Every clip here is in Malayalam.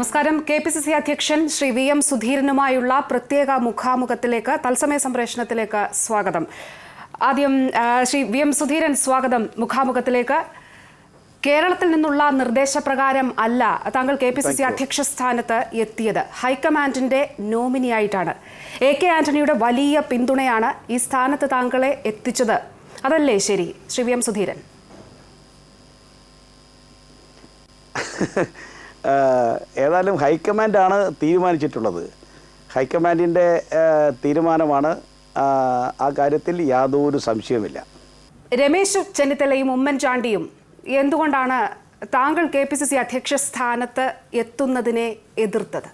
നമസ്കാരം. കെ പി സി സി അധ്യക്ഷൻ ശ്രീ വി എം സുധീരനുമായുള്ള പ്രത്യേക മുഖാമുഖത്തിലേക്ക് തത്സമയ സംപ്രേഷണത്തിലേക്ക് സ്വാഗതം. ആദ്യം ശ്രീ വി എം സുധീരൻ സ്വാഗതം മുഖാമുഖത്തിലേക്ക്. കേരളത്തിൽ നിന്നുള്ള നിർദ്ദേശപ്രകാരം അല്ല താങ്കൾ കെ പി സി സി അധ്യക്ഷ സ്ഥാനത്ത് എത്തിയത്. ഹൈക്കമാൻഡിന്റെ നോമിനിയായിട്ടാണ്. എ കെ ആന്റണിയുടെ വലിയ പിന്തുണയാണ് ഈ സ്ഥാനത്ത് താങ്കളെ എത്തിച്ചത്. അതല്ലേ ശരി ശ്രീ വി എം സുധീരൻ? ഏതായാലും ഹൈക്കമാൻഡാണ് തീരുമാനിച്ചിട്ടുള്ളത്. ഹൈക്കമാൻഡിന്റെ തീരുമാനമാണ് ആ കാര്യത്തിൽ യാതൊരു സംശയവുമില്ല. രമേശ് ചെന്നിത്തലയും ഉമ്മൻചാണ്ടിയും എന്തുകൊണ്ടാണ് താങ്കൾ കെ പി സി സി അധ്യക്ഷ സ്ഥാനത്ത് എത്തുന്നതിനെ എതിർത്തത്?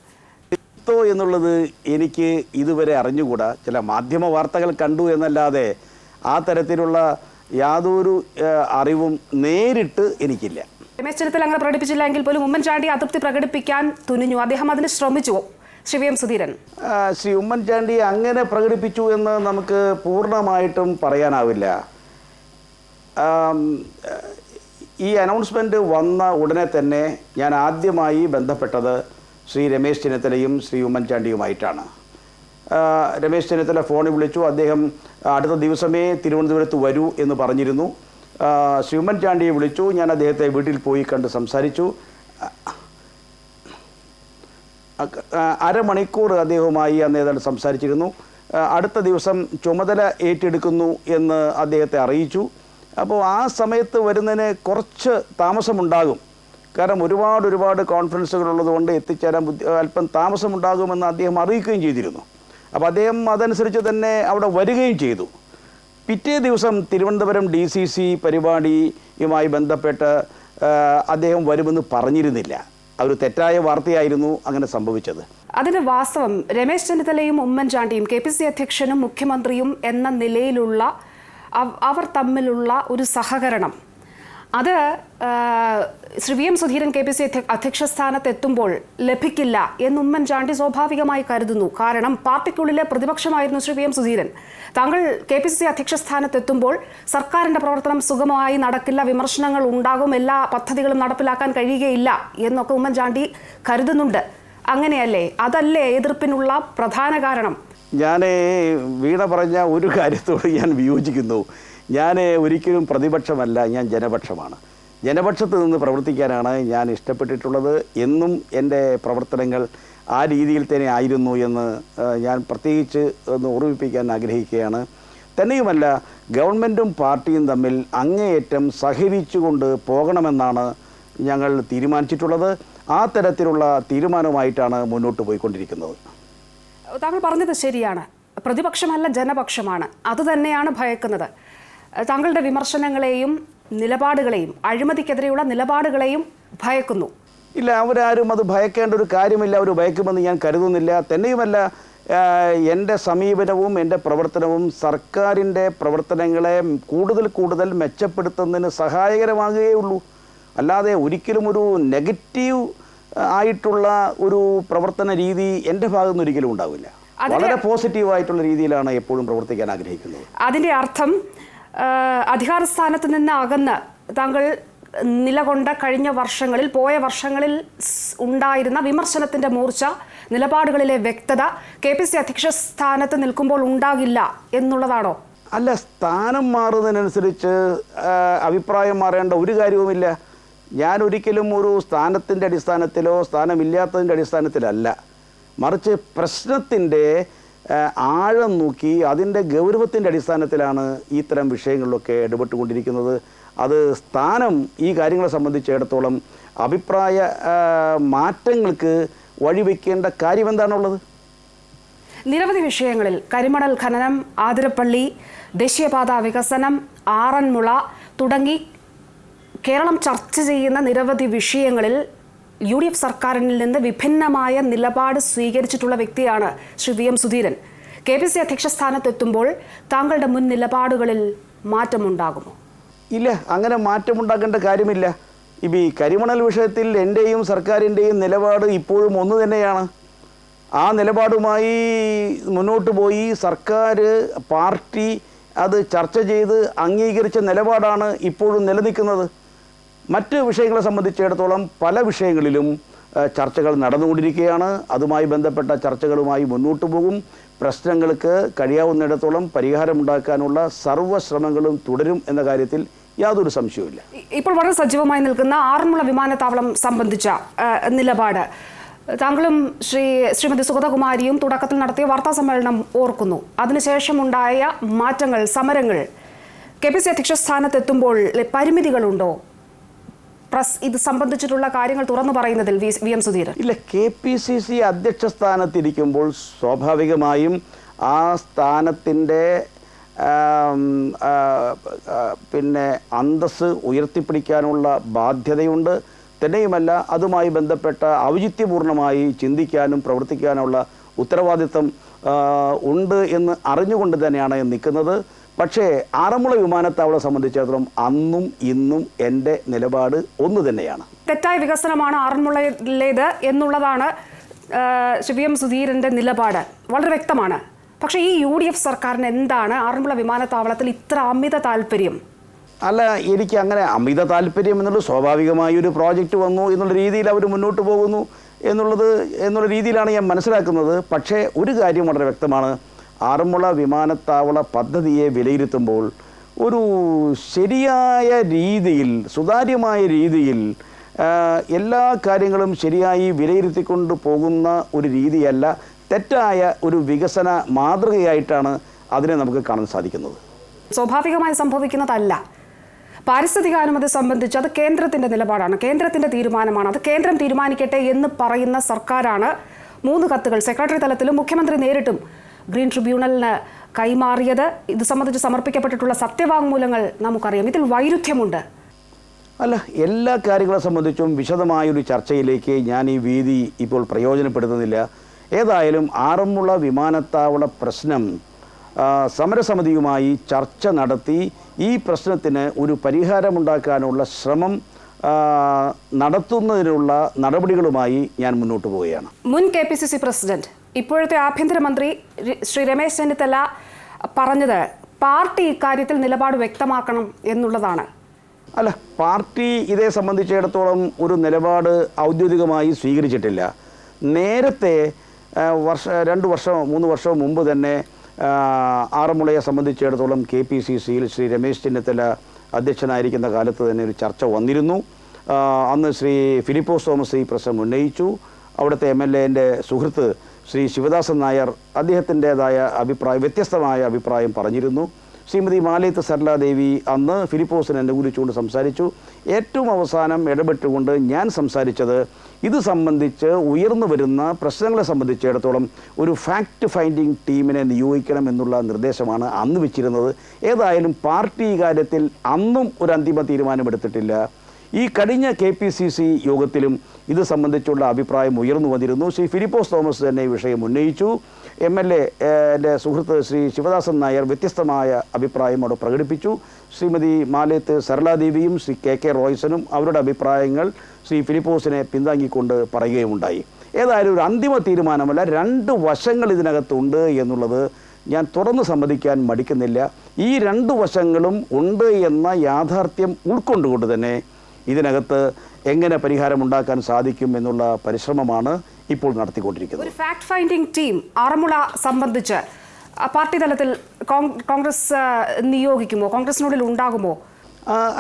എത്തോ എന്നുള്ളത് എനിക്ക് ഇതുവരെ അറിഞ്ഞുകൂടാ. ചില മാധ്യമ വാർത്തകൾ കണ്ടു എന്നല്ലാതെ ആ തരത്തിലുള്ള യാതൊരു അറിവും നേരിട്ട് എനിക്കില്ല. രമേശ് ചെന്നിത്തല അങ്ങനെ പ്രകടിപ്പിച്ചില്ല എങ്കിൽ പോലും ഉമ്മൻചാണ്ടി അതൃപ്തി പ്രകടിപ്പിക്കാൻ തുനിഞ്ഞു. അദ്ദേഹം അതിന് ശ്രമിച്ചു. Shri V M Sudheeran. Shri Oommen Chandy അങ്ങനെ പ്രകടിപ്പിച്ചു എന്ന് നമുക്ക് പൂർണമായിട്ടും പറയാനാവില്ല. ഈ അനൗൺസ്മെന്റ് വന്ന ഉടനെ തന്നെ ഞാൻ ആദ്യമായി ബന്ധപ്പെട്ടത് ശ്രീ രമേശ് ചെന്നിത്തലയും ശ്രീ ഉമ്മൻചാണ്ടിയുമായിട്ടാണ്. രമേശ് ചെന്നിത്തല ഫോണിൽ വിളിച്ചു. അദ്ദേഹം അടുത്ത ദിവസമേ തിരുവനന്തപുരത്ത് വരൂ എന്ന് പറഞ്ഞിരുന്നു. ആ, ചാണ്ടിയെ വിളിച്ചു. ഞാൻ അദ്ദേഹത്തെ വീട്ടിൽ പോയി കണ്ട് സംസാരിച്ചു. അരമണിക്കൂർ അദ്ദേഹവുമായി അന്ന് ഏതാണ്ട് സംസാരിച്ചിരുന്നു. അടുത്ത ദിവസം ചുമതല ഏറ്റെടുക്കുന്നു എന്ന് അദ്ദേഹത്തെ അറിയിച്ചു. അപ്പോൾ ആ സമയത്ത് വരുന്നതിന് കുറച്ച് താമസമുണ്ടാകും. കാരണം ഒരുപാട് ഒരുപാട് കോൺഫറൻസുകൾ ഉള്ളതുകൊണ്ട് എത്തിച്ചേരാൻ ബുദ്ധി അല്പം താമസമുണ്ടാകുമെന്ന് അദ്ദേഹം അറിയിക്കുകയും ചെയ്തിരുന്നു. അപ്പോൾ അദ്ദേഹം അതനുസരിച്ച് തന്നെ അവിടെ വരികയും ചെയ്തു. പിറ്റേ ദിവസം തിരുവനന്തപുരം ഡി സി സി പരിപാടിയുമായി ബന്ധപ്പെട്ട് അദ്ദേഹം വരുമെന്ന് പറഞ്ഞിരുന്നില്ല. അതൊരു തെറ്റായ വാർത്തയായിരുന്നു അങ്ങനെ സംഭവിച്ചത്. അതിന് വാസ്തവം രമേശ് ചെന്നിത്തലയും ഉമ്മൻചാണ്ടിയും കെ പി സി അധ്യക്ഷനും മുഖ്യമന്ത്രിയും എന്ന നിലയിലുള്ള അവർ തമ്മിലുള്ള ഒരു സഹകരണം. അത് Shri V M Sudheeran K P C അധ്യക്ഷ സ്ഥാനത്ത് എത്തുമ്പോൾ ലഭിക്കില്ല എന്ന് ഉമ്മൻചാണ്ടി സ്വാഭാവികമായി കരുതുന്നു. കാരണം പാർട്ടിക്കുള്ളിലെ പ്രതിപക്ഷമായിരുന്നു ശ്രീ വി എം സുധീരൻ. താങ്കൾ കെ പി സി സി അധ്യക്ഷ സ്ഥാനത്ത് എത്തുമ്പോൾ സർക്കാരിന്റെ പ്രവർത്തനം സുഗമമായി നടക്കില്ല വിമർശനങ്ങൾ ഉണ്ടാകും എല്ലാ പദ്ധതികളും നടപ്പിലാക്കാൻ കഴിയുകയില്ല എന്നൊക്കെ ഉമ്മൻചാണ്ടി കരുതുന്നുണ്ട്. അങ്ങനെയല്ലേ? അതല്ലേ എതിർപ്പിനുള്ള പ്രധാന കാരണം? ഞാൻ വീണ പറഞ്ഞ ഒരു കാര്യത്തോട് ഞാൻ വിയോജിക്കുന്നു. ഞാൻ ഒരിക്കലും പ്രതിപക്ഷമല്ല ഞാൻ ജനപക്ഷമാണ്. ജനപക്ഷത്ത് നിന്ന് പ്രവർത്തിക്കാനാണ് ഞാൻ ഇഷ്ടപ്പെട്ടിട്ടുള്ളത്. എന്നും എന്റെ പ്രവർത്തനങ്ങൾ ആ രീതിയിൽ തന്നെ ആയിരുന്നു എന്ന് ഞാൻ പ്രത്യേകിച്ച് ഒന്ന് ഓർമ്മിപ്പിക്കാൻ ആഗ്രഹിക്കുകയാണ്. തന്നെയുമല്ല ഗവൺമെന്റും പാർട്ടിയും തമ്മിൽ അങ്ങേയറ്റം സഹകരിച്ചുകൊണ്ട് പോകണമെന്നാണ് ഞങ്ങൾ തീരുമാനിച്ചിട്ടുള്ളത്. ആ തരത്തിലുള്ള തീരുമാനവുമായിട്ടാണ് മുന്നോട്ട് പോയിക്കൊണ്ടിരിക്കുന്നത്. താങ്കൾ പറഞ്ഞത് ശരിയാണ്. പ്രതിപക്ഷമല്ല ജനപക്ഷമാണ്. അതുതന്നെയാണ് ഭയക്കുന്നത്. താങ്കളുടെ വിമർശനങ്ങളെയും നിലപാടുകളെയും അഴിമതിക്കെതിരെയുള്ള നിലപാടുകളെയും ഭയക്കുന്നു. ഇല്ല അവരാരും അത് ഭയക്കേണ്ട ഒരു കാര്യമില്ല. അവർ ഭയക്കുമെന്ന് ഞാൻ കരുതുന്നില്ല. തന്നെയുമല്ല എന്റെ സമീപനവും എന്റെ പ്രവർത്തനവും സർക്കാരിന്റെ പ്രവർത്തനങ്ങളെ കൂടുതൽ കൂടുതൽ മെച്ചപ്പെടുത്തുന്നതിന് സഹായകരമാകുകയുള്ളൂ അല്ലാതെ ഒരിക്കലും ഒരു നെഗറ്റീവ് ആയിട്ടുള്ള ഒരു പ്രവർത്തന രീതി എന്റെ ഭാഗത്തുനിന്ന് ഒരിക്കലും ഉണ്ടാവില്ല. വളരെ വളരെ പോസിറ്റീവായിട്ടുള്ള രീതിയിലാണ് എപ്പോഴും പ്രവർത്തിക്കാൻ ആഗ്രഹിക്കുന്നത്. അതിന്റെ അർത്ഥം അധികാര സ്ഥാനത്ത് നിന്ന് അകന്ന് താങ്കൾ നിലകൊണ്ട കഴിഞ്ഞ വർഷങ്ങളിൽ പോയ വർഷങ്ങളിൽ ഉണ്ടായിരുന്ന വിമർശനത്തിന്റെ മൂർച്ച നിലപാടുകളിലെ വ്യക്തത കെ പി സി അധ്യക്ഷ സ്ഥാനത്ത് നിൽക്കുമ്പോൾ ഉണ്ടാകില്ല എന്നുള്ളതാണോ? അല്ല സ്ഥാനം മാറുന്നതിനനുസരിച്ച് അഭിപ്രായം മാറേണ്ട ഒരു കാര്യവുമില്ല. ഞാൻ ഒരിക്കലും ഒരു സ്ഥാനത്തിന്റെ അടിസ്ഥാനത്തിലോ സ്ഥാനമില്ലാത്തതിന്റെ അടിസ്ഥാനത്തിലല്ല. മറിച്ച് പ്രശ്നത്തിന്റെ ആഴം നോക്കി അതിന്റെ ഗൗരവത്തിന്റെ അടിസ്ഥാനത്തിലാണ് ഇത്തരം വിഷയങ്ങളിലൊക്കെ ഇടപെട്ടുകൊണ്ടിരിക്കുന്നത്. അത് സ്ഥാനം ഈ കാര്യങ്ങളെ സംബന്ധിച്ചിടത്തോളം അഭിപ്രായ മാറ്റങ്ങൾക്ക് വഴിവെക്കേണ്ട കാര്യം എന്താണുള്ളത്? നിരവധി വിഷയങ്ങളിൽ കരിമണൽ ഖനനം ആതിരപ്പള്ളി ദേശീയപാത വികസനം ആറന്മുള തുടങ്ങി കേരളം ചർച്ച ചെയ്യുന്ന നിരവധി വിഷയങ്ങളിൽ യു ഡി എഫ് സർക്കാരിൽ നിന്ന് വിഭിന്നമായ നിലപാട് സ്വീകരിച്ചിട്ടുള്ള വ്യക്തിയാണ് Shri V M Sudheeran. K P C അധ്യക്ഷ സ്ഥാനത്തെത്തുമ്പോൾ താങ്കളുടെ മുൻ നിലപാടുകളിൽ മാറ്റമുണ്ടാകുമോ? ഇല്ല അങ്ങനെ മാറ്റമുണ്ടാക്കേണ്ട കാര്യമില്ല. ഇപ്പം ഈ കരിമണൽ വിഷയത്തിൽ എന്റെയും സർക്കാരിന്റെയും നിലപാട് ഇപ്പോഴും ഒന്ന് തന്നെയാണ്. ആ നിലപാടുമായി മുന്നോട്ട് പോയി സർക്കാർ പാർട്ടി അത് ചർച്ച ചെയ്ത് അംഗീകരിച്ച നിലപാടാണ് ഇപ്പോഴും നിലനിൽക്കുന്നത്. മറ്റ് വിഷയങ്ങളെ സംബന്ധിച്ചിടത്തോളം പല വിഷയങ്ങളിലും ചർച്ചകൾ നടന്നുകൊണ്ടിരിക്കുകയാണ്. അതുമായി ബന്ധപ്പെട്ട ചർച്ചകളുമായി മുന്നോട്ടു പോകും. പ്രശ്നങ്ങൾക്ക് കഴിയാവുന്നിടത്തോളം പരിഹാരമുണ്ടാക്കാനുള്ള സർവശ്രമങ്ങളും തുടരും എന്ന കാര്യത്തിൽ യാതൊരു സംശയവുമില്ല. ഇപ്പോൾ വളരെ സജീവമായി നിൽക്കുന്ന ആറന്മുള വിമാനത്താവളം സംബന്ധിച്ച നിലപാട്. താങ്കളും ശ്രീ ശ്രീമതി സുഗതകുമാരിയും തുടക്കത്തിൽ നടത്തിയ വാർത്താ സമ്മേളനം ഓർക്കുന്നു. അതിനുശേഷമുണ്ടായ മാറ്റങ്ങൾ സമരങ്ങൾ കെ പി സി അധ്യക്ഷ സ്ഥാനത്തെത്തുമ്പോൾ പരിമിതികളുണ്ടോ? പ്രസ് ഇത് സംബന്ധിച്ചിട്ടുള്ള കാര്യങ്ങൾ തുറന്നു പറയുന്നതിൽ വി എം സുധീരൻ. ഇല്ല കെ പി സി സി അധ്യക്ഷ സ്ഥാനത്തിരിക്കുമ്പോൾ സ്വാഭാവികമായും ആ സ്ഥാനത്തിന്റെ പിന്നെ അന്തസ് ഉയർത്തിപ്പിടിക്കാനുള്ള ബാധ്യതയുണ്ട്. തന്നെയുമല്ല അതുമായി ബന്ധപ്പെട്ട ഔചിത്യപൂർണമായി ചിന്തിക്കാനും പ്രവർത്തിക്കാനുള്ള ഉത്തരവാദിത്വം ഉണ്ട് എന്ന് അറിഞ്ഞുകൊണ്ട് തന്നെയാണ് നിൽക്കുന്നത്. പക്ഷേ ആറന്മുള വിമാനത്താവളം സംബന്ധിച്ചിടത്തോളം അന്നും ഇന്നും എന്റെ നിലപാട് ഒന്ന് തന്നെയാണ്. തെറ്റായ വികസനമാണ് ആറന്മുളയിലേത് എന്നുള്ളതാണ് ശിവി എം സുധീരന്റെ നിലപാട്. വളരെ വ്യക്തമാണ്. പക്ഷേ ഈ യു ഡി എഫ് സർക്കാരിന് എന്താണ് ആറന്മുള വിമാനത്താവളത്തിൽ ഇത്ര അമിത താല്പര്യം? അല്ല എനിക്ക് അങ്ങനെ അമിത താല്പര്യം എന്നുള്ളത് സ്വാഭാവികമായ ഒരു പ്രോജക്റ്റ് വന്നു എന്നുള്ള രീതിയിൽ അവർ മുന്നോട്ട് പോകുന്നു എന്നുള്ളത് എന്നുള്ള രീതിയിലാണ് ഞാൻ മനസ്സിലാക്കുന്നത്. പക്ഷേ ഒരു കാര്യം വളരെ വ്യക്തമാണ്. ആറന്മുള വിമാനത്താവള പദ്ധതിയെ വിലയിരുത്തുമ്പോൾ ഒരു ശരിയായ രീതിയിൽ സുതാര്യമായ രീതിയിൽ എല്ലാ കാര്യങ്ങളും ശരിയായി വിലയിരുത്തിക്കൊണ്ട് പോകുന്ന ഒരു രീതിയല്ല തെറ്റായ ഒരു വികസന മാതൃകയായിട്ടാണ് അതിനെ നമുക്ക് കാണാൻ സാധിക്കുന്നത്. സ്വാഭാവികമായി സംഭവിക്കുന്നതല്ല. പാരിസ്ഥിതിക അനുമതി സംബന്ധിച്ച് അത് കേന്ദ്രത്തിന്റെ നിലപാടാണ് കേന്ദ്രത്തിന്റെ തീരുമാനമാണ്. അത് കേന്ദ്രം തീരുമാനിക്കട്ടെ എന്ന് പറയുന്ന സർക്കാരാണ് മൂന്ന് കത്തുകൾ. സെക്രട്ടറി തലത്തിലും മുഖ്യമന്ത്രി നേരിട്ടും ഗ്രീൻ ട്രിബ്യൂണലിന് കൈമാറിയത്. ഇത് സംബന്ധിച്ച് സമർപ്പിക്കപ്പെട്ടിട്ടുള്ള സത്യവാങ്മൂലങ്ങൾ നമുക്കറിയാം. ഇതിൽ വൈരുദ്ധ്യമുണ്ട്. അല്ല എല്ലാ കാര്യങ്ങളെ സംബന്ധിച്ചും വിശദമായൊരു ചർച്ചയിലേക്ക് ഞാൻ ഈ വീതി ഇപ്പോൾ പ്രയോജനപ്പെടുത്തുന്നില്ല. ഏതായാലും ആറന്മുള വിമാനത്താവള പ്രശ്നം സമരസമിതിയുമായി ചർച്ച നടത്തി ഈ പ്രശ്നത്തിന് ഒരു പരിഹാരമുണ്ടാക്കാനുള്ള ശ്രമം നടത്തുന്നതിനുള്ള നടപടികളുമായി ഞാൻ മുന്നോട്ട് പോവുകയാണ്. മുൻ K P C C president ഇപ്പോഴത്തെ ആഭ്യന്തരമന്ത്രി ശ്രീ രമേശ് ചെന്നിത്തല പറഞ്ഞത് പാർട്ടി ഇക്കാര്യത്തിൽ നിലപാട് വ്യക്തമാക്കണം എന്നുള്ളതാണ്. അല്ല പാർട്ടി ഇതേ സംബന്ധിച്ചിടത്തോളം ഒരു നിലപാട് ഔദ്യോഗികമായി സ്വീകരിച്ചിട്ടില്ല. നേരത്തെ വർഷ രണ്ട് വർഷം മൂന്ന് വർഷം മുമ്പ് തന്നെ ആറന്മുളയെ സംബന്ധിച്ചിടത്തോളം കെ പി സി സിയിൽ ശ്രീ രമേശ് ചെന്നിത്തല അധ്യക്ഷനായിരിക്കുന്ന കാലത്ത് തന്നെ ഒരു ചർച്ച വന്നിരുന്നു. അന്ന് ശ്രീ ഫിലിപ്പോസ് തോമസ് ഈ പ്രശ്നം ഉന്നയിച്ചു. അവിടുത്തെ എം എൽ എന്റെ സുഹൃത്ത് ശ്രീ ശിവദാസൻ നായർ അദ്ദേഹത്തിന്റെതായ അഭിപ്രായം വ്യത്യസ്തമായ അഭിപ്രായം പറഞ്ഞിരുന്നു. ശ്രീമതി മാലയത്ത് സരളാദേവി അന്ന് ഫിലിപ്പോസിനെ അനുകൂലിച്ചുകൊണ്ട് സംസാരിച്ചു. ഏറ്റവും അവസാനം ഇടപെട്ടുകൊണ്ട് ഞാൻ സംസാരിച്ചത് ഇത് സംബന്ധിച്ച് ഉയർന്നു വരുന്ന പ്രശ്നങ്ങളെ സംബന്ധിച്ചിടത്തോളം ഒരു ഫാക്ട് ഫൈൻഡിങ് ടീമിനെ നിയോഗിക്കണം എന്നുള്ള നിർദ്ദേശമാണ് അന്ന് വെച്ചിരുന്നത്. ഏതായാലും പാർട്ടി കാര്യത്തിൽ അന്നും ഒരു അന്തിമ തീരുമാനമെടുത്തിട്ടില്ല. ഈ കഴിഞ്ഞ കെ പി സി സി യോഗത്തിലും ഇത് സംബന്ധിച്ചുള്ള അഭിപ്രായം ഉയർന്നു വന്നിരുന്നു. ശ്രീ ഫിലിപ്പോസ് തോമസ് തന്നെ ഈ വിഷയം ഉന്നയിച്ചു. എം എൽ എ സുഹൃത്ത് ശ്രീ ശിവദാസൻ നായർ വ്യത്യസ്തമായ അഭിപ്രായം അവിടെ പ്രകടിപ്പിച്ചു. ശ്രീമതി മാലയത്ത് സരളാദേവിയും ശ്രീ കെ കെ റോയ്സനും അവരുടെ അഭിപ്രായങ്ങൾ ശ്രീ ഫിലിപ്പോസിനെ പിന്താങ്ങിക്കൊണ്ട് പറയുകയുമുണ്ടായി. ഏതായാലും ഒരു അന്തിമ തീരുമാനമല്ല രണ്ട് വശങ്ങൾ ഇതിനകത്തുണ്ട് എന്നുള്ളത് ഞാൻ തുറന്ന് സമ്മതിക്കാൻ മടിക്കുന്നില്ല. ഈ രണ്ട് വശങ്ങളും ഉണ്ട് എന്ന യാഥാർത്ഥ്യം ഉൾക്കൊണ്ടുകൊണ്ട് തന്നെ ഇതിനകത്ത് എങ്ങനെ പരിഹാരം ഉണ്ടാക്കാൻ സാധിക്കും എന്നുള്ള പരിശ്രമമാണ് ഇപ്പോൾ നടത്തിക്കൊണ്ടിരിക്കുന്നത്. ഒരു ഫാക്ട് ഫൈൻഡിംഗ് ടീം ആറന്മുള സംബന്ധിച്ച് പാർട്ടി തലത്തിൽ കോൺഗ്രസ് നിയോഗിക്കുമോ? കോൺഗ്രസിനുള്ളിൽ ഉണ്ടാകുമോ?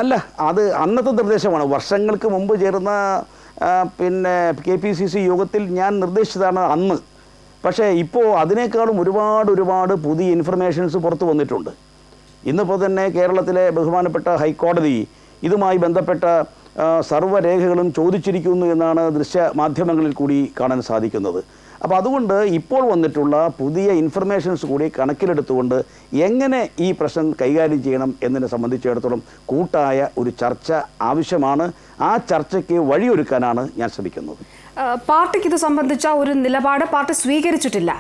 അല്ല അത് അന്നത്തെ നിർദ്ദേശമാണ്. വർഷങ്ങൾക്ക് മുമ്പ് ചേർന്ന പിന്നെ കെ പി സി സി യോഗത്തിൽ ഞാൻ നിർദ്ദേശിച്ചതാണ് അന്ന്. പക്ഷേ ഇപ്പോൾ അതിനേക്കാളും ഒരുപാട് ഒരുപാട് പുതിയ ഇൻഫർമേഷൻസ് പുറത്തു വന്നിട്ടുണ്ട്. ഇന്നിപ്പോൾ തന്നെ കേരളത്തിലെ ബഹുമാനപ്പെട്ട ഹൈക്കോടതി ഇതുമായി ബന്ധപ്പെട്ട സർവരേഖകളും ചോദിച്ചിരിക്കുന്നു എന്നാണ് ദൃശ്യ മാധ്യമങ്ങളിൽ കൂടി കാണാൻ സാധിക്കുന്നത്. അപ്പോൾ അതുകൊണ്ട് ഇപ്പോൾ വന്നിട്ടുള്ള പുതിയ ഇൻഫർമേഷൻസ് കൂടി കണക്കിലെടുത്തുകൊണ്ട് എങ്ങനെ ഈ പ്രശ്നം കൈകാര്യം ചെയ്യണം എന്നതിനെ സംബന്ധിച്ചിടത്തോളം കൂട്ടായ ഒരു ചർച്ച ആവശ്യമാണ്. ആ ചർച്ചയ്ക്ക് വഴിയൊരുക്കാനാണ് ഞാൻ ശ്രമിക്കുന്നത്. പാർട്ടിക്ക് ഇത് സംബന്ധിച്ച ഒരു നിലപാട് പാർട്ടി സ്വീകരിച്ചിട്ടില്ല.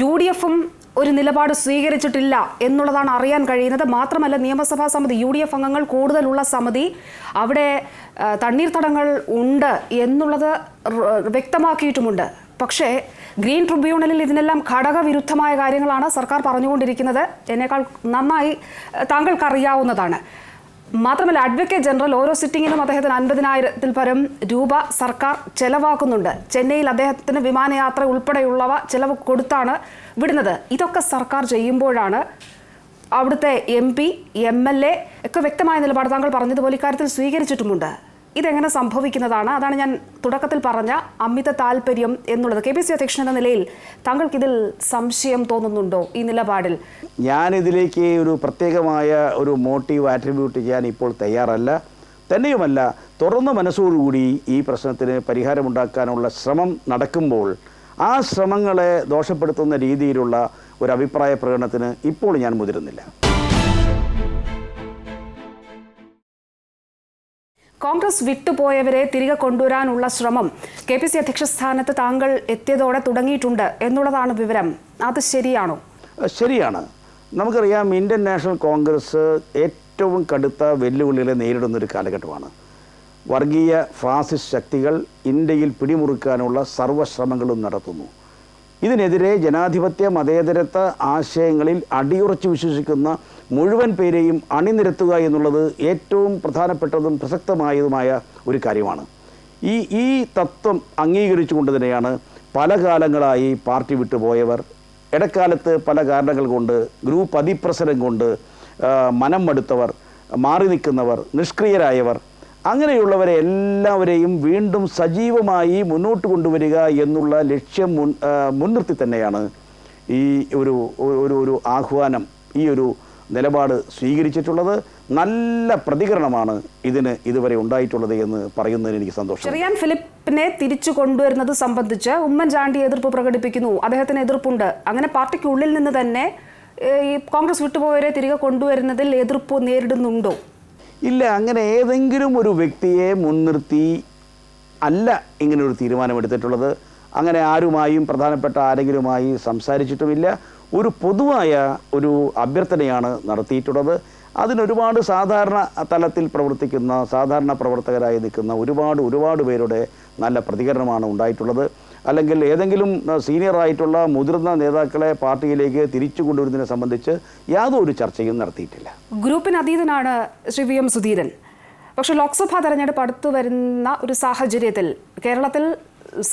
യു ഡി എഫും ഒരു നിലപാട് സ്വീകരിച്ചിട്ടില്ല എന്നുള്ളതാണ് അറിയാൻ കഴിയുന്നത്. മാത്രമല്ല നിയമസഭാ സമിതി യു ഡി എഫ് അംഗങ്ങൾ കൂടുതലുള്ള സമിതി അവിടെ തണ്ണീർത്തടങ്ങൾ ഉണ്ട് എന്നുള്ളത് വ്യക്തമാക്കിയിട്ടുമുണ്ട്. പക്ഷേ ഗ്രീൻ ട്രിബ്യൂണലിൽ ഇതിനെല്ലാം ഘടകവിരുദ്ധമായ കാര്യങ്ങളാണ് സർക്കാർ പറഞ്ഞുകൊണ്ടിരിക്കുന്നത്. എന്നേക്കാൾ നന്നായി താങ്കൾക്കറിയാവുന്നതാണ്. മാത്രമല്ല അഡ്വക്കേറ്റ് ജനറൽ ഓരോ സിറ്റിങ്ങിനും അദ്ദേഹത്തിന് അൻപതിനായിരത്തിൽ പരം രൂപ സർക്കാർ ചെലവാക്കുന്നുണ്ട്. ചെന്നൈയിൽ അദ്ദേഹത്തിന് വിമാനയാത്ര ഉൾപ്പെടെയുള്ളവ ചെലവ് കൊടുത്താണ് വിടുന്നത്. ഇതൊക്കെ സർക്കാർ ചെയ്യുമ്പോഴാണ് അവിടുത്തെ M P M L A ഒക്കെ വ്യക്തമായ നിലപാട്. താങ്കൾ പറഞ്ഞതുപോലെ ഇക്കാര്യത്തിൽ സ്വീകരിച്ചിട്ടുമുണ്ട്. ഇതെങ്ങനെ സംഭവിക്കുന്നതാണ്? അതാണ് ഞാൻ തുടക്കത്തിൽ പറഞ്ഞ അമിത താല്പര്യം എന്നുള്ളത്. കെ പി സി അധ്യക്ഷൻ എന്ന നിലയിൽ താങ്കൾക്കിതിൽ സംശയം തോന്നുന്നുണ്ടോ ഈ നിലപാടിൽ? ഞാൻ ഇതിലേക്ക് ഒരു പ്രത്യേകമായ ഒരു മോട്ടീവ് ആട്രിബ്യൂട്ട് ചെയ്യാൻ ഇപ്പോൾ തയ്യാറല്ല. തന്നെയുമല്ല തുറന്ന മനസ്സോടുകൂടി ഈ പ്രശ്നത്തിന് പരിഹാരമുണ്ടാക്കാനുള്ള ശ്രമം നടക്കുമ്പോൾ ആ ശ്രമങ്ങളെ ദോഷപ്പെടുത്തുന്ന രീതിയിലുള്ള ഒരു അഭിപ്രായ പ്രകടനത്തിന് ഇപ്പോൾ ഞാൻ മുതിരുന്നില്ല. കോൺഗ്രസ് വിട്ടുപോയവരെ തിരികെ കൊണ്ടുവരാനുള്ള ശ്രമം കെ പി സി അധ്യക്ഷ സ്ഥാനത്ത് താങ്കൾ എത്തിയതോടെ തുടങ്ങിയിട്ടുണ്ട് എന്നുള്ളതാണ് വിവരം. അത് ശരിയാണോ? ശരിയാണ്. നമുക്കറിയാം ഇന്ത്യൻ നാഷണൽ കോൺഗ്രസ് ഏറ്റവും കടുത്ത വെല്ലുവിളികളെ നേരിടുന്ന ഒരു കാലഘട്ടമാണ്. വർഗീയ ഫാസിസ്റ്റ് ശക്തികൾ ഇന്ത്യയിൽ പിടിമുറുക്കാനുള്ള സർവശ്രമങ്ങളും നടത്തുന്നു. ഇതിനെതിരെ ജനാധിപത്യ മതേതരത്വ ആശയങ്ങളിൽ അടിയുറച്ചു വിശ്വസിക്കുന്ന മുഴുവൻ പേരെയും അണിനിരത്തുക എന്നുള്ളത് ഏറ്റവും പ്രധാനപ്പെട്ടതും പ്രസക്തമായതുമായ ഒരു കാര്യമാണ്. ഈ ഈ തത്വം അംഗീകരിച്ചുകൊണ്ട് തന്നെയാണ് പല കാലങ്ങളായി പാർട്ടി വിട്ടുപോയവർ ഇടക്കാലത്ത് പല കാരണങ്ങൾ കൊണ്ട് ഗ്രൂപ്പ് അതിപ്രസരം കൊണ്ട് മനം മടുത്തവർ മാറി നിൽക്കുന്നവർ നിഷ്ക്രിയരായവർ അങ്ങനെയുള്ളവരെ എല്ലാവരെയും വീണ്ടും സജീവമായി മുന്നോട്ട് കൊണ്ടുവരിക എന്നുള്ള ലക്ഷ്യം മുൻ മുൻനിർത്തി തന്നെയാണ് ഈ ഒരു ഒരു ഒരു ആഹ്വാനം ഈ ഒരു നിലപാട് സ്വീകരിച്ചിട്ടുള്ളത്. നല്ല പ്രതികരണമാണ് ഇതിന് ഇതുവരെ ഉണ്ടായിട്ടുള്ളത് എന്ന് പറയുന്നതിന് എനിക്ക് സന്തോഷം. ചെറിയാൻ ഫിലിപ്പിനെ തിരിച്ചു കൊണ്ടുവരുന്നത് സംബന്ധിച്ച് ഉമ്മൻചാണ്ടി എതിർപ്പ് പ്രകടിപ്പിക്കുന്നു. അദ്ദേഹത്തിന് എതിർപ്പുണ്ട്. അങ്ങനെ പാർട്ടിക്കുള്ളിൽ നിന്ന് തന്നെ ഈ കോൺഗ്രസ് വിട്ടുപോയവരെ തിരികെ കൊണ്ടുവരുന്നതിൽ എതിർപ്പ് നേരിടുന്നുണ്ടോ? ഇല്ല അങ്ങനെ ഏതെങ്കിലും ഒരു വ്യക്തിയെ മുൻനിർത്തി അല്ല ഇങ്ങനെ ഒരു തീരുമാനമെടുത്തിട്ടുള്ളത്. അങ്ങനെ ആരുമായും പ്രധാനപ്പെട്ട ആരെങ്കിലുമായി സംസാരിച്ചിട്ടുമില്ല. ഒരു പൊതുവായ ഒരു അഭ്യർത്ഥനയാണ് നടത്തിയിട്ടുള്ളത്. അതിനൊരുപാട് സാധാരണ തലത്തിൽ പ്രവർത്തിക്കുന്ന സാധാരണ പ്രവർത്തകരായി നിൽക്കുന്ന ഒരുപാട് ഒരുപാട് പേരുടെ നല്ല പ്രതികരണമാണ് ഉണ്ടായിട്ടുള്ളത്. അല്ലെങ്കിൽ ഏതെങ്കിലും സീനിയറായിട്ടുള്ള മുതിർന്ന നേതാക്കളെ പാർട്ടിയിലേക്ക് തിരിച്ചു കൊണ്ടുവരുന്നതിനെ സംബന്ധിച്ച് യാതൊരു ചർച്ചയും നടത്തിയിട്ടില്ല. ഗ്രൂപ്പിന് അതീതനാണ് ശ്രീ വി എം സുധീരൻ. പക്ഷെ ലോക്സഭാ തെരഞ്ഞെടുപ്പ് അടുത്തു വരുന്ന ഒരു സാഹചര്യത്തിൽ കേരളത്തിൽ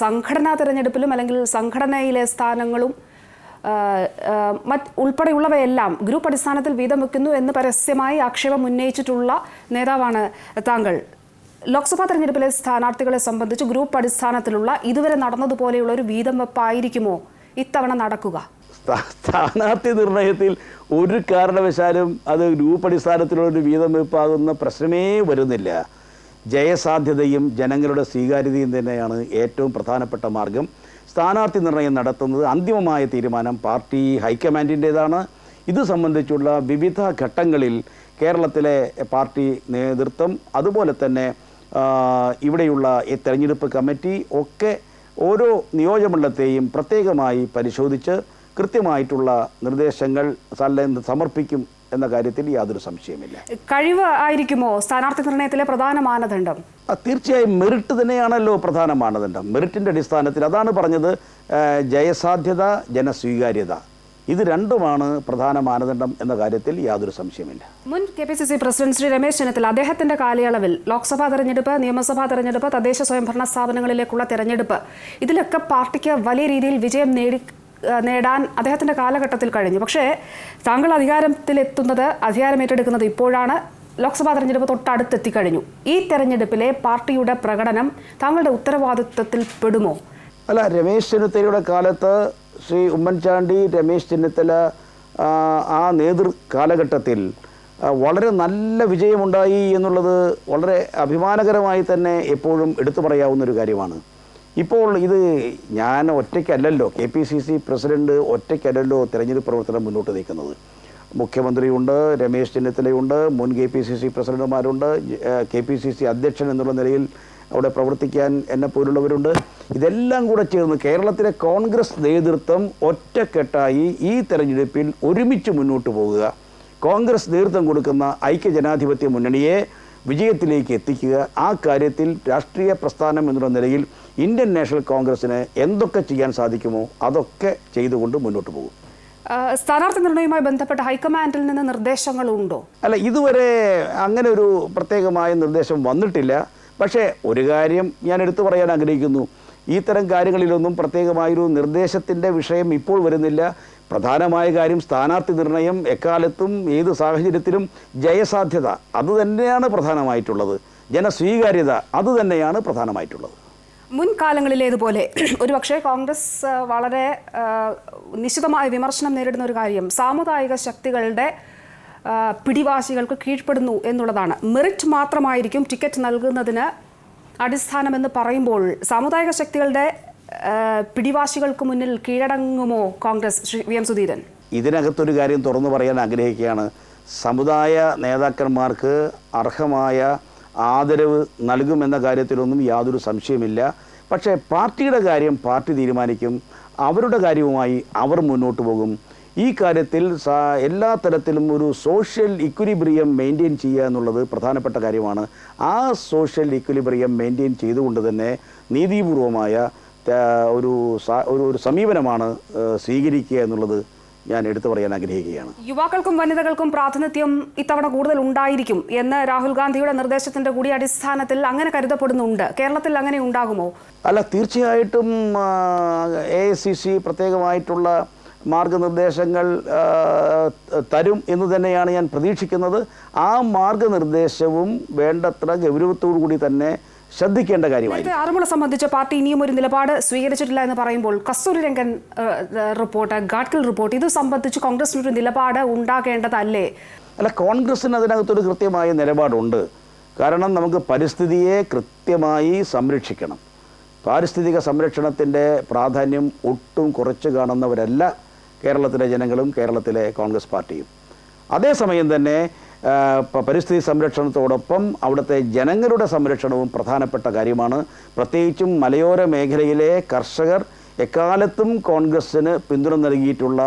സംഘടനാ തെരഞ്ഞെടുപ്പിലും അല്ലെങ്കിൽ സംഘടനയിലെ സ്ഥാനങ്ങളും മറ്റ് ഉൾപ്പെടെയുള്ളവയെല്ലാം ഗ്രൂപ്പ് അടിസ്ഥാനത്തിൽ വീതം വെക്കുന്നു എന്ന് പരസ്യമായി ആക്ഷേപം ഉന്നയിച്ചിട്ടുള്ള നേതാവാണ് താങ്കൾ. ലോക്സഭാ തെരഞ്ഞെടുപ്പിലെ സ്ഥാനാർത്ഥികളെ സംബന്ധിച്ച് ഗ്രൂപ്പ് അടിസ്ഥാനത്തിലുള്ള ഇതുവരെ നടന്നതുപോലെയുള്ള ഒരു വീതം വെപ്പായിരിക്കുമോ? ഇത്തവണ നടക്കുക. സ്ഥാനാർത്ഥി നിർണയത്തിൽ ഒരു കാരണവശാലും അത് ഗ്രൂപ്പ് അടിസ്ഥാനത്തിലുള്ള ഒരു വീതം വെപ്പാകുന്ന പ്രശ്നമേ വരുന്നില്ല. ജയസാധ്യതയും ജനങ്ങളുടെ സ്വീകാര്യതയും തന്നെയാണ് ഏറ്റവും പ്രധാനപ്പെട്ട മാർഗം. സ്ഥാനാർത്ഥി നിർണയം നടത്തുന്നത് അന്തിമമായ തീരുമാനം പാർട്ടി ഹൈക്കമാൻഡിന്റേതാണ്. ഇത് സംബന്ധിച്ചുള്ള വിവിധ ഘട്ടങ്ങളിൽ കേരളത്തിലെ പാർട്ടി നേതൃത്വം അതുപോലെ തന്നെ ഇവിടെയുള്ള ഈ തെരഞ്ഞെടുപ്പ് കമ്മിറ്റി ഒക്കെ ഓരോ നിയോജകമണ്ഡലത്തെയും പ്രത്യേകമായി പരിശോധിച്ച് കൃത്യമായിട്ടുള്ള നിർദ്ദേശങ്ങൾ സമർപ്പിക്കും എന്ന കാര്യത്തിൽ യാതൊരു സംശയമില്ല കഴിവ് ആയിരിക്കുമോ സ്ഥാനാർത്ഥി നിർണയത്തിലെ പ്രധാന മാനദണ്ഡം? തീർച്ചയായും മെറിറ്റ് തന്നെയാണല്ലോ പ്രധാന മാനദണ്ഡം. മെറിറ്റിന്റെ അടിസ്ഥാനത്തിൽ അതാണ് പറഞ്ഞത് ജയസാധ്യത ജനസ്വീകാര്യത. ഇത് രണ്ടുമാണ് പ്രധാന മാനദണ്ഡം എന്ന കാര്യത്തിൽ യാതൊരു സംശയമില്ല മുൻ K P C C president Shri Ramesh Chennithala അദ്ദേഹത്തിന്റെ കാലയളവിൽ ലോക്സഭാ തെരഞ്ഞെടുപ്പ് നിയമസഭാ തെരഞ്ഞെടുപ്പ് തദ്ദേശ സ്വയംഭരണ സ്ഥാപനങ്ങളിലേക്കുള്ള തെരഞ്ഞെടുപ്പ്. ഇതിലൊക്കെ പാർട്ടിക്ക് വലിയ രീതിയിൽ വിജയം നേടി നേടാൻ അദ്ദേഹത്തിന്റെ കാലഘട്ടത്തിൽ കഴിഞ്ഞു. പക്ഷേ താങ്കൾ അധികാരത്തിലെത്തുന്നത് അധികാരം ഏറ്റെടുക്കുന്നത് ഇപ്പോഴാണ്. ലോക്സഭാ തെരഞ്ഞെടുപ്പ് തൊട്ടടുത്തെത്തിക്കഴിഞ്ഞു ഈ തെരഞ്ഞെടുപ്പിലെ പാർട്ടിയുടെ പ്രകടനം താങ്കളുടെ ഉത്തരവാദിത്വത്തിൽ പെടുമോ? അല്ല രമേശ് ചെന്നിത്തലയുടെ കാലത്ത് ശ്രീ ഉമ്മൻചാണ്ടി രമേശ് ചെന്നിത്തല ആ, നേതൃ കാലഘട്ടത്തിൽ വളരെ നല്ല വിജയമുണ്ടായി എന്നുള്ളത് വളരെ അഭിമാനകരമായി തന്നെ എപ്പോഴും എടുത്തു പറയാവുന്ന ഒരു കാര്യമാണ്. ഇപ്പോൾ ഇത് ഞാൻ ഒറ്റയ്ക്കല്ലല്ലോ K P C C president ഒറ്റയ്ക്കല്ലല്ലോ തെരഞ്ഞെടുപ്പ് പ്രവർത്തനം മുന്നോട്ട് നയിക്കുന്നത് മുഖ്യമന്ത്രിയുണ്ട് രമേശ് ചെന്നിത്തലയുണ്ട് മുൻ കെ പി സി സി പ്രസിഡന്റുമാരുണ്ട് കെ പി സി സി അധ്യക്ഷൻ എന്നുള്ള നിലയിൽ അവിടെ പ്രവർത്തിക്കാൻ എന്നെ പോലുള്ളവരുണ്ട്. ഇതെല്ലാം കൂടെ ചേർന്ന് കേരളത്തിലെ കോൺഗ്രസ് നേതൃത്വം ഒറ്റക്കെട്ടായി ഈ തെരഞ്ഞെടുപ്പിൽ ഒരുമിച്ച് മുന്നോട്ട് പോകുക. കോൺഗ്രസ് നേതൃത്വം കൊടുക്കുന്ന ഐക്യ ജനാധിപത്യ മുന്നണിയെ വിജയത്തിലേക്ക് എത്തിക്കുക. ആ കാര്യത്തിൽ രാഷ്ട്രീയ പ്രസ്ഥാനം എന്നുള്ള നിലയിൽ ഇന്ത്യൻ നാഷണൽ കോൺഗ്രസ്സിന് എന്തൊക്കെ ചെയ്യാൻ സാധിക്കുമോ അതൊക്കെ ചെയ്തുകൊണ്ട് മുന്നോട്ട് പോകും. സ്ഥാനാർത്ഥി നിർണയവുമായി ബന്ധപ്പെട്ട് ഹൈക്കമാൻഡിൽ നിന്ന് നിർദ്ദേശങ്ങളുണ്ടോ അല്ല ഇതുവരെ അങ്ങനെ ഒരു പ്രത്യേകമായ നിർദ്ദേശം വന്നിട്ടില്ല. പക്ഷേ ഒരു കാര്യം ഞാൻ എടുത്തു പറയാൻ ആഗ്രഹിക്കുന്നു. ഈ തരം കാര്യങ്ങളിലൊന്നും പ്രത്യേകമായൊരു നിർദ്ദേശത്തിന്റെ വിഷയം ഇപ്പോൾ വരുന്നില്ല. പ്രധാനമായ കാര്യം സ്ഥാനാർത്ഥി നിർണയം എക്കാലത്തും ഏത് സാഹചര്യത്തിലും ജയസാധ്യത അതുതന്നെയാണ് പ്രധാനമായിട്ടുള്ളത്. ജനസ്വീകാര്യത അതുതന്നെയാണ് പ്രധാനമായിട്ടുള്ളത്. മുൻകാലങ്ങളിലേതുപോലെ ഒരുപക്ഷെ കോൺഗ്രസ് വളരെ നിശിതമായ വിമർശനം നേരിടുന്ന ഒരു കാര്യം സാമുദായിക ശക്തികളുടെ പിടിവാശികൾക്ക് കീഴ്പ്പെടുന്നു എന്നുള്ളതാണ്. മെറിറ്റ് മാത്രമായിരിക്കും ടിക്കറ്റ് നൽകുന്നതിന് അടിസ്ഥാനമെന്ന് പറയുമ്പോൾ സാമുദായിക ശക്തികളുടെ പിടിവാശികൾക്ക് മുന്നിൽ കീഴടങ്ങുമോ കോൺഗ്രസ് ശ്രീ വി എം സുധീരൻ? ഇതിനകത്തൊരു കാര്യം തുറന്നു പറയാൻ ആഗ്രഹിക്കുകയാണ്. സമുദായ നേതാക്കന്മാർക്ക് അർഹമായ ആദരവ് നൽകുമെന്ന കാര്യത്തിലൊന്നും യാതൊരു സംശയമില്ല പക്ഷേ പാർട്ടിയുടെ കാര്യം പാർട്ടി തീരുമാനിക്കും അവരുടെ കാര്യവുമായി അവർ മുന്നോട്ട് പോകും. ഈ കാര്യത്തിൽ എല്ലാ തരത്തിലും ഒരു സോഷ്യൽ ഇക്വിലിബ്രിയം മെയിന്റെയിൻ ചെയ്യുക എന്നുള്ളത് പ്രധാനപ്പെട്ട കാര്യമാണ്. ആ സോഷ്യൽ ഇക്വിലിബ്രിയം മെയിന്റെയിൻ ചെയ്തുകൊണ്ട് തന്നെ നീതിപൂർവമായ ഒരു ഒരു സമീപനമാണ് സ്വീകരിക്കുക എന്നുള്ളത്. ഞാൻ എടുത്തു പറയാൻ ആഗ്രഹിക്കുകയാണ്. യുവാക്കൾക്കും വനിതകൾക്കും പ്രാതിനിധ്യം ഇത്തവണ കൂടുതൽ ഉണ്ടായിരിക്കും എന്ന് രാഹുൽ ഗാന്ധിയുടെ നിർദ്ദേശത്തിന്റെ കൂടി അടിസ്ഥാനത്തിൽ അങ്ങനെ കരുതപ്പെടുന്നുണ്ട്. കേരളത്തിൽ അങ്ങനെ ഉണ്ടാകുമോ? അല്ല തീർച്ചയായിട്ടും എ സി സി പ്രത്യേകമായിട്ടുള്ള മാർഗനിർദ്ദേശങ്ങൾ തരും എന്ന് തന്നെയാണ് ഞാൻ പ്രതീക്ഷിക്കുന്നത്. ആ മാർഗനിർദ്ദേശവും വേണ്ടത്ര ഗൗരവത്തോടു കൂടി തന്നെ ശ്രദ്ധിക്കേണ്ട കാര്യമായിരുന്നു നേരത്തെ ആറന്മുള സംബന്ധിച്ച് പാർട്ടി ഇനിയും ഒരു നിലപാട് സ്വീകരിച്ചിട്ടില്ല എന്ന് പറയുമ്പോൾ കസ്തൂരി രംഗൻ റിപ്പോർട്ട് ഗാഡ്കിൽ റിപ്പോർട്ട് ഇത് സംബന്ധിച്ച് കോൺഗ്രസിനൊരു നിലപാട് ഉണ്ടാകേണ്ടതല്ലേ? അല്ല കോൺഗ്രസിന് അതിനകത്തൊരു കൃത്യമായ നിലപാടുണ്ട്. കാരണം നമുക്ക് പരിസ്ഥിതിയെ കൃത്യമായി സംരക്ഷിക്കണം. പാരിസ്ഥിതിക സംരക്ഷണത്തിന്റെ പ്രാധാന്യം ഒട്ടും കുറച്ച് കാണുന്നവരല്ല കേരളത്തിലെ ജനങ്ങളും കേരളത്തിലെ കോൺഗ്രസ് പാർട്ടിയും. അതേസമയം തന്നെ പരിസ്ഥിതി സംരക്ഷണത്തോടൊപ്പം അവിടുത്തെ ജനങ്ങളുടെ സംരക്ഷണവും പ്രധാനപ്പെട്ട കാര്യമാണ്. പ്രത്യേകിച്ചും മലയോര മേഖലയിലെ കർഷകർ എക്കാലത്തും കോൺഗ്രസ്സിന് പിന്തുണ നൽകിയിട്ടുള്ള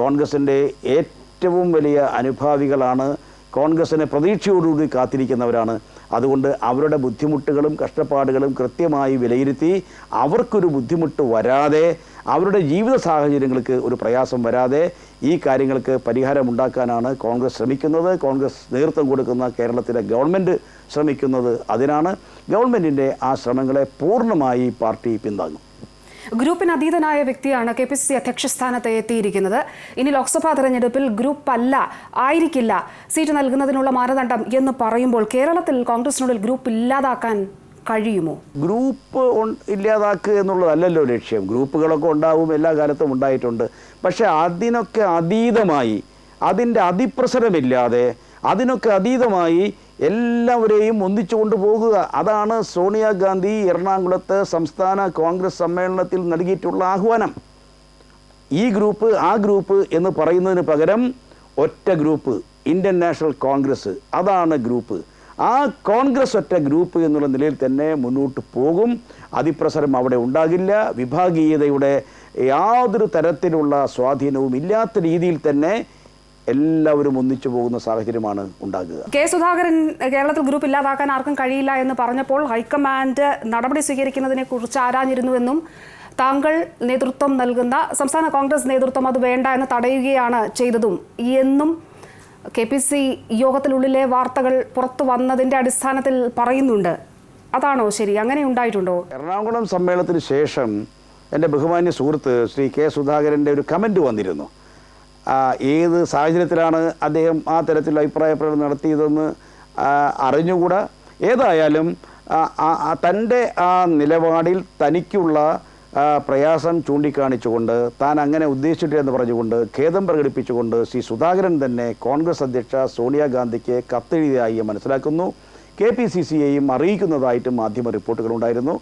കോൺഗ്രസിന്റെ ഏറ്റവും വലിയ അനുഭാവികളാണ് കോൺഗ്രസിനെ പ്രതീക്ഷയോടുകൂടി കാത്തിരിക്കുന്നവരാണ്. അതുകൊണ്ട് അവരുടെ ബുദ്ധിമുട്ടുകളും കഷ്ടപ്പാടുകളും കൃത്യമായി വിലയിരുത്തി അവർക്കൊരു ബുദ്ധിമുട്ട് വരാതെ അവരുടെ ജീവിത സാഹചര്യങ്ങൾക്ക് ഒരു പ്രയാസം വരാതെ ഈ കാര്യങ്ങൾക്ക് പരിഹാരമുണ്ടാക്കാനാണ് കോൺഗ്രസ് ശ്രമിക്കുന്നത്. കോൺഗ്രസ് നേതൃത്വം കൊടുക്കുന്ന കേരളത്തിലെ ഗവൺമെന്റ് ശ്രമിക്കുന്നത് അതിനാണ്. ഗവൺമെന്റിന്റെ ആ ശ്രമങ്ങളെ പൂർണമായി പാർട്ടി പിന്താങ്ങും. ഗ്രൂപ്പിന് അതീതനായ വ്യക്തിയാണ് കെ പി സി സി അധ്യക്ഷ സ്ഥാനത്ത് എത്തിയിരിക്കുന്നത്. ഇനി ലോക്സഭാ തെരഞ്ഞെടുപ്പിൽ ഗ്രൂപ്പല്ല ആയിരിക്കില്ല. സീറ്റ് നൽകുന്നതിനുള്ള മാനദണ്ഡം എന്ന് പറയുമ്പോൾ കേരളത്തിൽ കോൺഗ്രസിനുള്ളിൽ ഗ്രൂപ്പ് ഇല്ലാതാക്കാൻ കഴിയുമോ? ഗ്രൂപ്പ് ഇല്ലാതാക്കുക എന്നുള്ളതല്ലല്ലോ ലക്ഷ്യം. ഗ്രൂപ്പുകളൊക്കെ ഉണ്ടാവും എല്ലാ കാലത്തും ഉണ്ടായിട്ടുണ്ട്. പക്ഷെ അതിനൊക്കെ അതീതമായി അതിന്റെ അതിപ്രസരമില്ലാതെ അതിനൊക്കെ അതീതമായി എല്ലാവരെയും ഒന്നിച്ചു കൊണ്ടുപോകുക. അതാണ് സോണിയാഗാന്ധി എറണാകുളത്ത് സംസ്ഥാന കോൺഗ്രസ് സമ്മേളനത്തിൽ നൽകിയിട്ടുള്ള ആഹ്വാനം. ഈ ഗ്രൂപ്പ് ആ ഗ്രൂപ്പ് എന്ന് പറയുന്നതിന് പകരം ഒറ്റ ഗ്രൂപ്പ് ഇന്ത്യൻ നാഷണൽ കോൺഗ്രസ്. അതാണ് ഗ്രൂപ്പ്. ആ കോൺഗ്രസ് ഒറ്റ ഗ്രൂപ്പ് എന്നുള്ള നിലയിൽ തന്നെ മുന്നോട്ട് പോകും. അതിപ്രസരം അവിടെ ഉണ്ടാകില്ല. വിഭാഗീയതയുടെ യാതൊരു തരത്തിലുള്ള സ്വാധീനവും ഇല്ലാത്ത രീതിയിൽ തന്നെ എല്ലാവരും ഒന്നിച്ചു പോകുന്ന സാഹചര്യമാണ് ഉണ്ടാകുക. കെ സുധാകരൻ കേരളത്തിൽ ഗ്രൂപ്പ് ഇല്ലാതാക്കാൻ ആർക്കും കഴിയില്ല എന്ന് പറഞ്ഞപ്പോൾ ഹൈക്കമാൻഡ് നടപടി സ്വീകരിക്കുന്നതിനെ കുറിച്ച് ആരാഞ്ഞിരുന്നുവെന്നും താങ്കൾ നേതൃത്വം നൽകുന്ന സംസ്ഥാന കോൺഗ്രസ് നേതൃത്വം അത് വേണ്ട എന്ന് തടയുകയാണ് ചെയ്തതും. എന്നും കെ പി സി യോഗത്തിനുള്ളിലെ വാർത്തകൾ പുറത്തു വന്നതിന്റെ അടിസ്ഥാനത്തിൽ പറയുന്നുണ്ട്. അതാണോ ശരി? അങ്ങനെ ഉണ്ടായിട്ടുണ്ടോ? എറണാകുളം സമ്മേളനത്തിന് ശേഷം എന്റെ ബഹുമാന്യ സുഹൃത്ത് ശ്രീ കെ സുധാകരന്റെ ഒരു കമന്റ് വന്നിരുന്നു. ഏത് സാഹചര്യത്തിലാണ് അദ്ദേഹം ആ തരത്തിൽ അഭിപ്രായ പ്രകടനം നടത്തിയതെന്ന് അറിഞ്ഞുകൂടാ? ഏതായാലും തന്റെ ആ നിലപാടിൽ തനിക്കുള്ള പ്രയാസം ചൂണ്ടിക്കാണിച്ചുകൊണ്ട് താൻ അങ്ങനെ ഉദ്ദേശിച്ചിട്ടില്ല എന്ന് പറഞ്ഞുകൊണ്ട് ഖേദം പ്രകടിപ്പിച്ചുകൊണ്ട് ശ്രീ സുധാകരൻ തന്നെ കോൺഗ്രസ് അധ്യക്ഷ സോണിയാഗാന്ധിക്ക് കത്തെഴുതിയായി മനസ്സിലാക്കുന്നു. കെ പി സി സിയെയും അറിയിക്കുന്നതായിട്ട് മാധ്യമ റിപ്പോർട്ടുകളുണ്ടായിരുന്നു.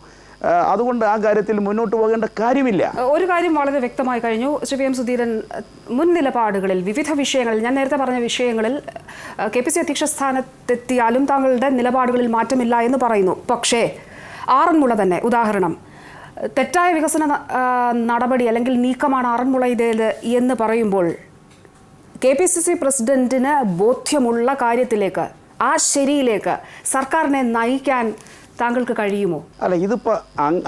അതുകൊണ്ട് ആ കാര്യത്തിൽ മുന്നോട്ട് പോകേണ്ട കാര്യമില്ല. ഒരു കാര്യം വളരെ വ്യക്തമായി കഴിഞ്ഞു. ശ്രീ എം സുധീരൻ മുൻ നിലപാടുകളിൽ വിവിധ വിഷയങ്ങളിൽ ഞാൻ നേരത്തെ പറഞ്ഞ വിഷയങ്ങളിൽ കെ പി സി അധ്യക്ഷ സ്ഥാനത്തെത്തിയാലും താങ്കളുടെ നിലപാടുകളിൽ മാറ്റമില്ല എന്ന് പറയുന്നു. പക്ഷേ ആറന്മുള തന്നെ ഉദാഹരണം തെറ്റായ വികസന നടപടി അല്ലെങ്കിൽ നീക്കമാണ് ആറന്മുള ഇതേത് എന്ന് പറയുമ്പോൾ കെ പി സി സി പ്രസിഡന്റിന് ബോധ്യമുള്ള കാര്യത്തിലേക്ക് ആ ശരിയിലേക്ക് സർക്കാരിനെ നയിക്കാൻ താങ്കൾക്ക് കഴിയുമോ? അല്ല ഇതിപ്പോൾ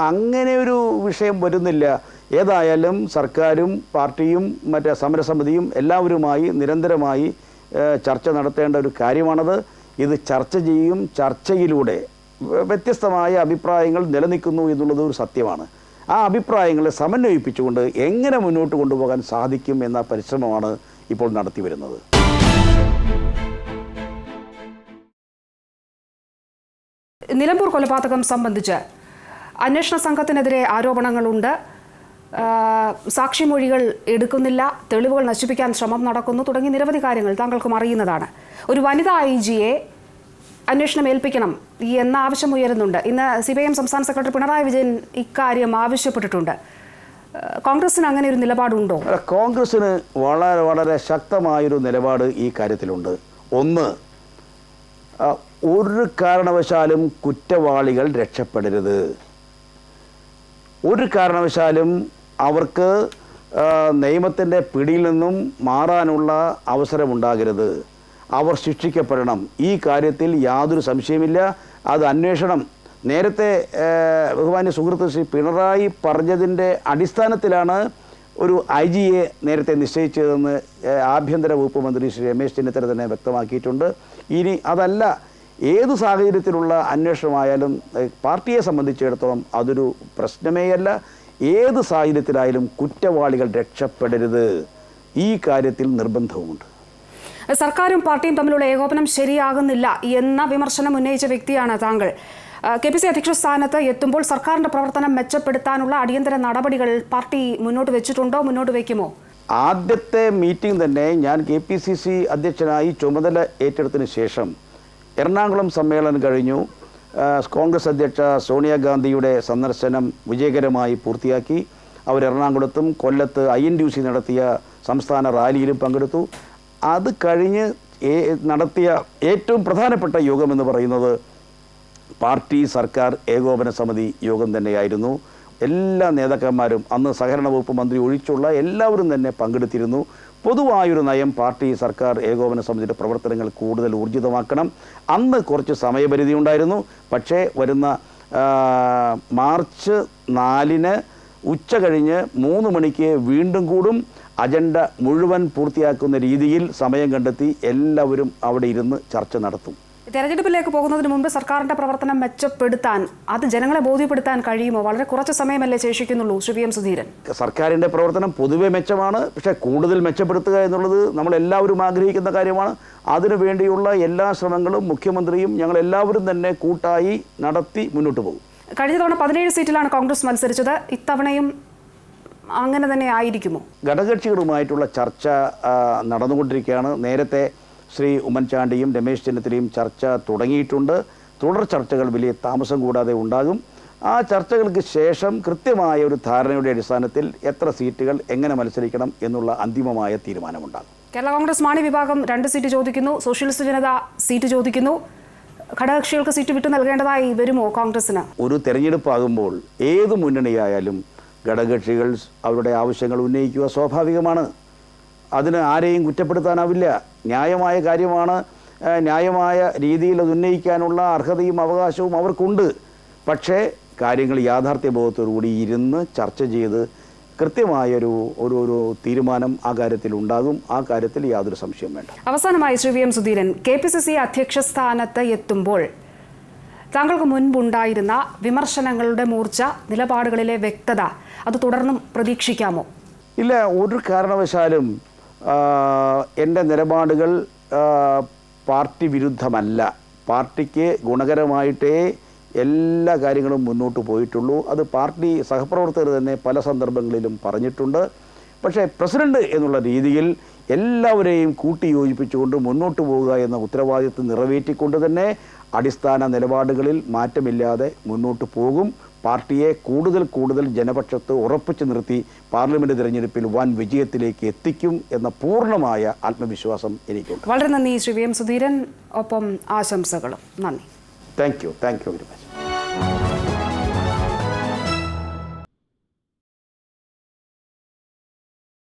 അങ്ങനെ ഒരു വിഷയം വരുന്നില്ല. ഏതായാലും സർക്കാരും പാർട്ടിയും മറ്റേ സമരസമിതിയും എല്ലാവരുമായി നിരന്തരമായി ചർച്ച നടത്തേണ്ട ഒരു കാര്യമാണത്. ഇത് ചർച്ച ചെയ്യും ചർച്ചയിലൂടെ വ്യ- വ്യത്യസ്തമായ അഭിപ്രായങ്ങൾ നിലനിൽക്കുന്നു എന്നുള്ളത് ഒരു സത്യമാണ്. ആ അഭിപ്രായങ്ങളെ സമന്വയിപ്പിച്ചുകൊണ്ട് എങ്ങനെ മുന്നോട്ട് കൊണ്ടുപോകാൻ സാധിക്കും എന്ന പരിശ്രമമാണ് ഇപ്പോൾ നടത്തി വരുന്നത്. നിലമ്പൂർ കൊലപാതകം സംബന്ധിച്ച് അന്വേഷണ സംഘത്തിനെതിരെ ആരോപണങ്ങളുണ്ട്. സാക്ഷിമൊഴികൾ എടുക്കുന്നില്ല തെളിവുകൾ നശിപ്പിക്കാൻ ശ്രമം നടക്കുന്നു തുടങ്ങി നിരവധി കാര്യങ്ങൾ താങ്കൾക്കും അറിയുന്നതാണ്. ഒരു വനിതാ ഐ ജിയെ അന്വേഷണം ഏൽപ്പിക്കണം എന്ന ആവശ്യം ഉയരുന്നുണ്ട്. ഇന്ന് സി പി ഐ എം സംസ്ഥാന സെക്രട്ടറി പിണറായി വിജയൻ ഇക്കാര്യം ആവശ്യപ്പെട്ടിട്ടുണ്ട്. കോൺഗ്രസിന് അങ്ങനെ ഒരു നിലപാടുണ്ടോ? കോൺഗ്രസിന് വളരെ വളരെ ശക്തമായൊരു നിലപാട് ഈ കാര്യത്തിലുണ്ട്. ഒന്ന് ഒരു കാരണവശാലും കുറ്റവാളികൾ രക്ഷപ്പെടരുത്. ഒരു കാരണവശാലും അവർക്ക് നിയമത്തിന്റെ പിടിയിൽ നിന്നും മാറാനുള്ള അവസരമുണ്ടാകരുത്. അവർ ശിക്ഷിക്കപ്പെടണം. ഈ കാര്യത്തിൽ യാതൊരു സംശയമില്ല അത് അന്വേഷണം. നേരത്തെ ബഹുമാന്യ സുഹൃത്ത് ശ്രീ പിണറായി പറഞ്ഞതിന്റെ അടിസ്ഥാനത്തിലാണ് ഒരു ഐ ജിയെ നേരത്തെ നിശ്ചയിച്ചതെന്ന് ആഭ്യന്തര വകുപ്പ് മന്ത്രി ശ്രീ രമേശ് ചെന്നിത്തല തന്നെ വ്യക്തമാക്കിയിട്ടുണ്ട്. ഇനി അതല്ല ഏത് സാഹചര്യത്തിലുള്ള അന്വേഷണമായാലും പാർട്ടിയെ സംബന്ധിച്ചിടത്തോളം അതൊരു പ്രശ്നമേയല്ല. ഏത് സാഹചര്യത്തിലായാലും കുറ്റവാളികൾ രക്ഷപ്പെടരുത്. ഈ കാര്യത്തിൽ നിർബന്ധവുമുണ്ട്. സർക്കാരും പാർട്ടിയും തമ്മിലുള്ള ഏകോപനം ശരിയാകുന്നില്ല എന്ന വിമർശനം ഉന്നയിച്ച വ്യക്തിയാണ് താങ്കൾ. കെ പി സി അധ്യക്ഷ സ്ഥാനത്ത് എത്തുമ്പോൾ സർക്കാരിന്റെ പ്രവർത്തനം മെച്ചപ്പെടുത്താനുള്ള അടിയന്തര നടപടികൾ പാർട്ടി മുന്നോട്ട് വെച്ചിട്ടുണ്ടോ? മുന്നോട്ട് വയ്ക്കുമോ ആദ്യത്തെ മീറ്റിംഗ് തന്നെ ഞാൻ കെ പി സി സി അധ്യക്ഷനായി ചുമതല ഏറ്റെടുത്തതിന് ശേഷം എറണാകുളം സമ്മേളനം കഴിഞ്ഞു. കോൺഗ്രസ് അധ്യക്ഷ സോണിയാഗാന്ധിയുടെ സന്ദർശനം വിജയകരമായി പൂർത്തിയാക്കി. അവർ എറണാകുളത്തും കൊല്ലത്ത് ഐ എൻ ഡി സി നടത്തിയ സംസ്ഥാന റാലിയിലും പങ്കെടുത്തു. അത് കഴിഞ്ഞ് നടത്തിയ ഏറ്റവും പ്രധാനപ്പെട്ട യോഗം എന്ന് പറയുന്നത് പാർട്ടി സർക്കാർ ഏകോപന സമിതി യോഗം തന്നെയായിരുന്നു. എല്ലാ നേതാക്കന്മാരും അന്ന് സഹകരണ വകുപ്പ് മന്ത്രി ഒഴിച്ചുള്ള എല്ലാവരും തന്നെ പങ്കെടുത്തിരുന്നു. പൊതുവായൊരു നയം പാർട്ടി സർക്കാർ ഏകോപന സമിതിയുടെ പ്രവർത്തനങ്ങൾ കൂടുതൽ ഊർജിതമാക്കണം. അന്ന് കുറച്ച് സമയപരിധി ഉണ്ടായിരുന്നു. പക്ഷേ വരുന്ന മാർച്ച് നാലിന് ഉച്ച കഴിഞ്ഞ് മൂന്ന് മണിക്ക് വീണ്ടും കൂടും. അജണ്ട മുഴുവൻ പൂർത്തിയാക്കുന്ന രീതിയിൽ സമയം കണ്ടെത്തി എല്ലാവരും അവിടെ ഇരുന്ന് ചർച്ച നടത്തും. തെരഞ്ഞെടുപ്പിലേക്ക് പോകുന്നതിന് മുമ്പ് സർക്കാരിന്റെ പ്രവർത്തനം മെച്ചപ്പെടുത്താൻ അത് ജനങ്ങളെ ബോധ്യപ്പെടുത്താൻ കഴിയുമോ? വളരെ കുറച്ച് സമയമല്ലേ ശേഷിക്കുന്നുള്ളൂ ശ്രീ പി എം സുധീരൻ. സർക്കാരിന്റെ പ്രവർത്തനം പൊതുവെ മെച്ചമാണ് പക്ഷേ കൂടുതൽ മെച്ചപ്പെടുത്തുക എന്നുള്ളത് നമ്മൾ എല്ലാവരും ആഗ്രഹിക്കുന്ന കാര്യമാണ്. അതിനുവേണ്ടിയുള്ള എല്ലാ ശ്രമങ്ങളും മുഖ്യമന്ത്രിയും ഞങ്ങൾ എല്ലാവരും തന്നെ കൂട്ടായി നടത്തി മുന്നോട്ട് പോകും. കഴിഞ്ഞ തവണ പതിനേഴ് സീറ്റിലാണ് കോൺഗ്രസ് മത്സരിച്ചത്. ഇത്തവണയും അങ്ങനെ തന്നെ ആയിരിക്കുമോ? ഘടകകക്ഷികളുമായിട്ടുള്ള ചർച്ച നടന്നുകൊണ്ടിരിക്കുകയാണ്. നേരത്തെ ശ്രീ ഉമ്മൻചാണ്ടിയും രമേശ് ചെന്നിത്തലയും ചർച്ച തുടങ്ങിയിട്ടുണ്ട്. തുടർ ചർച്ചകൾ വലിയ താമസം കൂടാതെ ഉണ്ടാകും. ആ ചർച്ചകൾക്ക് ശേഷം കൃത്യമായ ഒരു ധാരണയുടെ അടിസ്ഥാനത്തിൽ എത്ര സീറ്റുകൾ എങ്ങനെ മത്സരിക്കണം എന്നുള്ള അന്തിമമായ തീരുമാനമുണ്ടാകും. കേരള കോൺഗ്രസ് മാണി വിഭാഗം രണ്ട് സീറ്റ് ചോദിക്കുന്നു. സോഷ്യലിസ്റ്റ് ജനത സീറ്റ് ചോദിക്കുന്നു. ഘടകകക്ഷികൾക്ക് സീറ്റ് വിട്ടു നൽകേണ്ടതായി വരുമോ കോൺഗ്രസിന് ഒരു തെരഞ്ഞെടുപ്പാകുമ്പോൾ ഏത് മുന്നണിയായാലും ഘടകകക്ഷികൾ അവരുടെ ആവശ്യങ്ങൾ ഉന്നയിക്കുക സ്വാഭാവികമാണ്. അതിന് ആരെയും കുറ്റപ്പെടുത്താനാവില്ല. ന്യായമായ കാര്യമാണ് ന്യായമായ രീതിയിൽ അത് ഉന്നയിക്കാനുള്ള അർഹതയും അവകാശവും അവർക്കുണ്ട്. പക്ഷേ കാര്യങ്ങൾ യാഥാർത്ഥ്യബോധത്തോടുകൂടി ഇരുന്ന് ചർച്ച ചെയ്ത് കൃത്യമായൊരു ഒരു ഒരു തീരുമാനം ആ കാര്യത്തിൽ ഉണ്ടാകും. ആ കാര്യത്തിൽ യാതൊരു സംശയം വേണ്ട. അവസാനമായി Shri V M Sudheeran K P C C അധ്യക്ഷ സ്ഥാനത്ത് എത്തുമ്പോൾ താങ്കൾക്ക് മുൻപുണ്ടായിരുന്ന വിമർശനങ്ങളുടെ മൂർച്ച നിലപാടുകളിലെ വ്യക്തത അത് തുടർന്നും പ്രതീക്ഷിക്കാമോ? ഇല്ല ഒരു കാരണവശാലും എന്റെ നിലപാടുകൾ പാർട്ടി വിരുദ്ധമല്ല. പാർട്ടിക്ക് ഗുണകരമായിട്ടേ എല്ലാ കാര്യങ്ങളും മുന്നോട്ട് പോയിട്ടുള്ളൂ. അത് പാർട്ടി സഹപ്രവർത്തകർ തന്നെ പല സന്ദർഭങ്ങളിലും പറഞ്ഞിട്ടുണ്ട്. പക്ഷേ പ്രസിഡന്റ് എന്നുള്ള രീതിയിൽ എല്ലാവരെയും കൂട്ടി യോജിപ്പിച്ചുകൊണ്ട് മുന്നോട്ട് പോവുക എന്ന ഉത്തരവാദിത്വം നിറവേറ്റിക്കൊണ്ട് തന്നെ അടിസ്ഥാന നിലപാടുകളിൽ മാറ്റമില്ലാതെ മുന്നോട്ട് പോകും. പാർട്ടിയെ കൂടുതൽ കൂടുതൽ ജനപക്ഷത്ത് ഉറപ്പിച്ചു നിർത്തി പാർലമെന്റ് തിരഞ്ഞെടുപ്പിൽ വൻ വിജയത്തിലേക്ക് എത്തിക്കും എന്ന പൂർണമായ ആത്മവിശ്വാസം എനിക്കുണ്ട്. വളരെ നന്ദി ശ്രീ വി എം സുധീരൻ. ഒപ്പം ആശംസകളും. നന്ദി. Thank you thank you very much